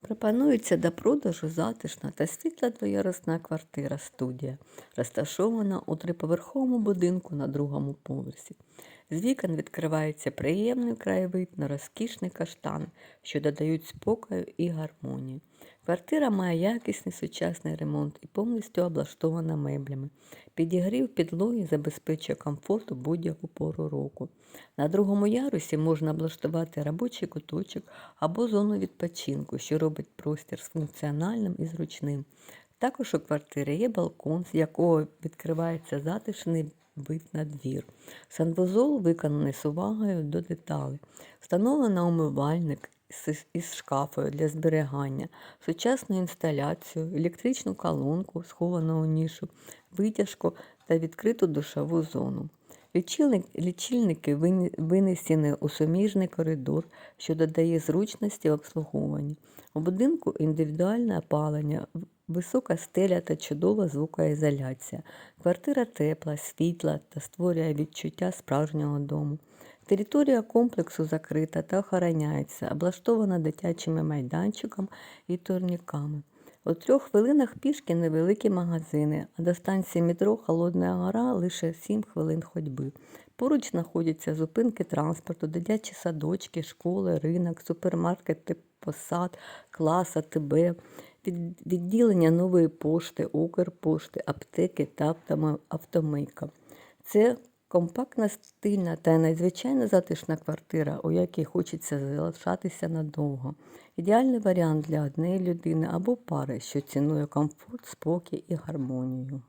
Пропонується до продажу затишна та світла двоярусна квартира студія, розташована у триповерховому будинку на другому поверсі. З вікон відкривається приємний краєвид на розкішний каштан, що додають спокою і гармонії. Квартира має якісний сучасний ремонт і повністю облаштована меблями. Підігрів підлоги забезпечує комфорт у будь-яку пору року. На другому ярусі можна облаштувати робочий куточок або зону відпочинку, що робить простір функціональним і зручним. Також у квартирі є балкон, з якого відкривається затишний вид на двір. Санвузол виконаний з увагою до деталей. Встановлено умивальник із шкафою для зберігання, сучасну інсталяцію, електричну колонку, сховану у нішу, витяжку та відкриту душову зону. Лічильник, лічильники винесені у суміжний коридор, що додає зручності в обслуговуванні. У будинку індивідуальне опалення, висока стеля та чудова звукоізоляція. Квартира тепла, світла та створює відчуття справжнього дому. Територія комплексу закрита та охороняється, облаштована дитячими майданчиком і турніками. У трьох хвилинах пішки невеликі магазини, а до станції метро Холодна гора лише 7 хвилин ходьби. Поруч знаходяться зупинки транспорту, дитячі садочки, школи, ринок, супермаркети, посад, клас, АТБ, від- відділення нової пошти, Укрпошти, аптеки та автомийка. Це компактна, стильна та надзвичайно затишна квартира, у якій хочеться залишатися надовго. Ідеальний варіант для однієї людини або пари, що цінує комфорт, спокій і гармонію.